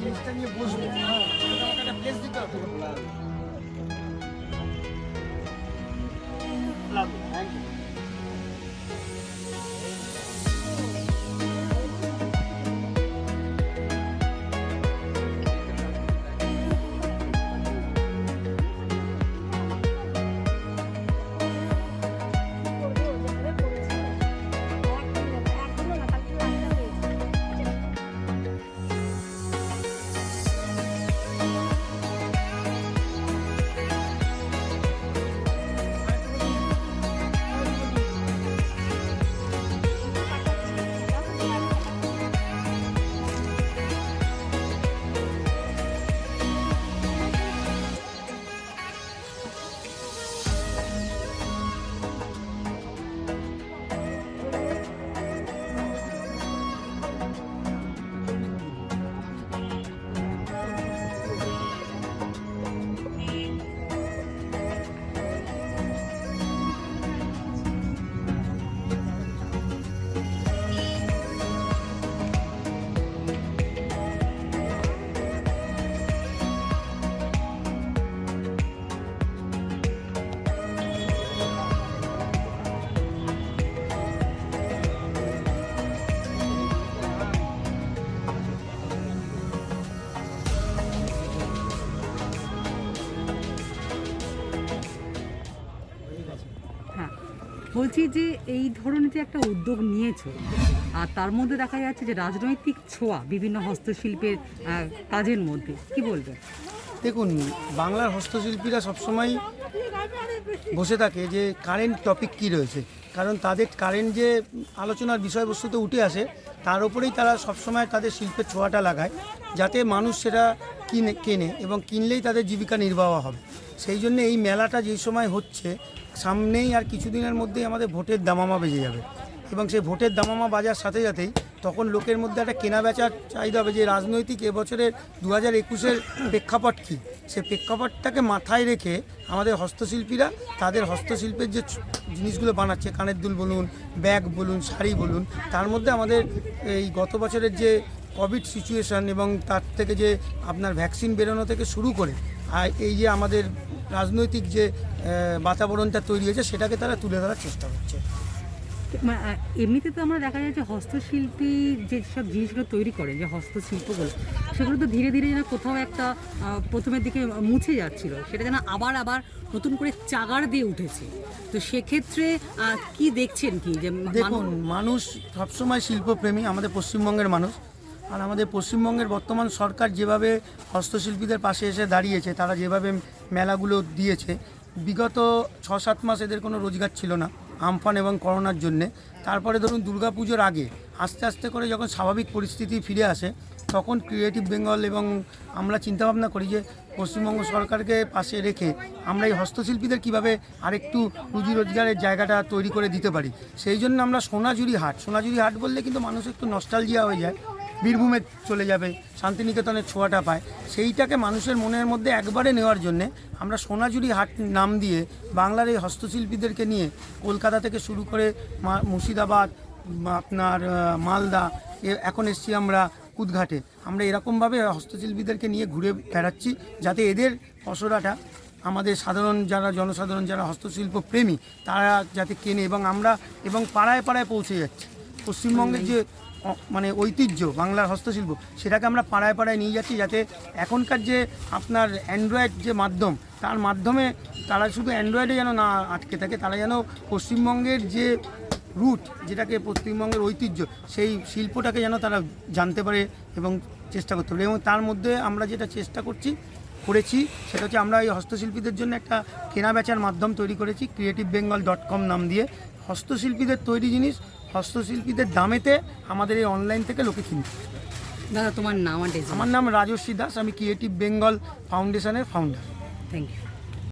জিনিসটা নিয়ে বসবো। হ্যাঁ প্লেস দিতে হবে। বলছি যে এই ধরনের যে একটা উদ্যোগ নিয়েছো, আর তার মধ্যে দেখা যাচ্ছে যে রাজনৈতিক ছোঁয়া বিভিন্ন হস্তশিল্পের কাজের মধ্যে, কি বলবে? দেখুন, বাংলার হস্তশিল্পীরা সবসময় বসে থাকে যে কারেন্ট টপিক কি রয়েছে। কারণ তাদের কারেন্ট যে আলোচনার বিষয়বস্তুতে উঠে আসে, তার উপরেই তারা সবসময় তাদের শিল্পের ছোঁয়াটা লাগায়, যাতে মানুষ সেটা কিনে, কেনে এবং কিনলেই তাদের জীবিকা নির্বাহ হবে। সেই জন্য এই মেলাটা যেই সময় হচ্ছে সামনেই আর কিছুদিনের মধ্যেই আমাদের ভোটের দামামা বেজে যাবে। এবং সেই ভোটের দামামা বাজার সাথে সাথেই তখন লোকের মধ্যে একটা কেনা বেচার চাহিদা হবে যে রাজনৈতিক এবছরের দু হাজার একুশের প্রেক্ষাপট কী? সে প্রেক্ষাপটটাকে মাথায় রেখে আমাদের হস্তশিল্পীরা তাদের হস্তশিল্পের যে জিনিসগুলো বানাচ্ছে, কানের দুল বলুন, ব্যাগ বলুন, শাড়ি বলুন, তার মধ্যে আমাদের এই গত বছরের যে কোভিড সিচুয়েশন এবং তার থেকে যে আপনার ভ্যাকসিন বেরোনো থেকে শুরু করে, আর এই যে আমাদের রাজনৈতিক যে বাতাবরণটা তৈরি হয়েছে সেটাকে তারা তুলে ধরার চেষ্টা করছে। এমনিতে তো আমরা দেখা যাচ্ছে হস্তশিল্পী যেসব জিনিসগুলো তৈরি করে যে হস্তশিল্পগুলো সেগুলো তো ধীরে ধীরে যেন কোথাও একটা প্রথমের দিকে মুছে যাচ্ছিল সেটা যেন আবার আবার নতুন করে চাগার দিয়ে উঠেছে। তো সেক্ষেত্রে কি দেখছেন কি? যে দেখুন মানুষ সবসময় শিল্পপ্রেমী আমাদের পশ্চিমবঙ্গের মানুষ। আর আমাদের পশ্চিমবঙ্গের বর্তমান সরকার যেভাবে হস্তশিল্পীদের পাশে এসে দাঁড়িয়েছে, তারা যেভাবে মেলাগুলো দিয়েছে, বিগত ছ সাত মাস এদের কোনো রোজগার ছিল না আমফান এবং করোনার জন্যে। তারপরে ধরুন দুর্গাপুজোর আগে আস্তে আস্তে করে যখন স্বাভাবিক পরিস্থিতি ফিরে আসে, তখন ক্রিয়েটিভ বেঙ্গল এবং আমরা চিন্তাভাবনা করি যে পশ্চিমবঙ্গ সরকারকে পাশে রেখে আমরা এই হস্তশিল্পীদের কীভাবে আরেকটু রুজি রোজগারের জায়গাটা তৈরি করে দিতে পারি। সেই জন্য আমরা সোনাঝুরি হাট সোনাঝুরি হাট বললে কিন্তু মানুষ একটু নস্টালজিয়া হয়ে যায়। বীরভূমে চলে যাবে শান্তিনিকেতনের ছোঁয়াটা পায়। সেইটাকে মানুষের মনের মধ্যে একবারে নেওয়ার জন্যে আমরা সোনাঝুরি হাট নাম দিয়ে বাংলার এই হস্তশিল্পীদেরকে নিয়ে কলকাতা থেকে শুরু করে মুর্শিদাবাদ আপনার মালদা এখন এসছি আমরা কুদঘাটে। আমরা এরকমভাবে হস্তশিল্পীদেরকে নিয়ে ঘুরে বেড়াচ্ছি যাতে এদের পসরাটা আমাদের সাধারণ যারা, জনসাধারণ যারা হস্তশিল্প প্রেমী, তারা যাতে কেনে এবং আমরা, এবং পাড়ায় পাড়ায় পৌঁছে যাচ্ছি। পশ্চিমবঙ্গের যে মানে ঐতিহ্য বাংলার হস্তশিল্প, সেটাকে আমরা পাড়ায় পাড়ায় নিয়ে যাচ্ছি যাতে এখনকার যে আপনার অ্যান্ড্রয়েড যে মাধ্যম, তার মাধ্যমে তারা শুধু অ্যান্ড্রয়েডে যেন না আটকে থাকে, তারা যেন পশ্চিমবঙ্গের যে রুট যেটাকে পশ্চিমবঙ্গের ঐতিহ্য, সেই শিল্পটাকে যেন তারা জানতে পারে এবং চেষ্টা করতে পারে। এবং তার মধ্যে আমরা যেটা চেষ্টা করছি, করেছি, সেটা হচ্ছে আমরা এই হস্তশিল্পীদের জন্য একটা কেনা বেচার মাধ্যম তৈরি করেছি ক্রিয়েটিভ বেঙ্গল ডট কম নাম দিয়ে। হস্তশিল্পীদের তৈরি জিনিস হস্তশিল্পীদের দামেতে আমাদের এই অনলাইন থেকে লোকে কিনতে দাদা তোমার নাম আমার নাম রাজস্বী দাস আমি ক্রিয়েটিভ বেঙ্গল ফাউন্ডেশনের ফাউন্ডার থ্যাংক ইউ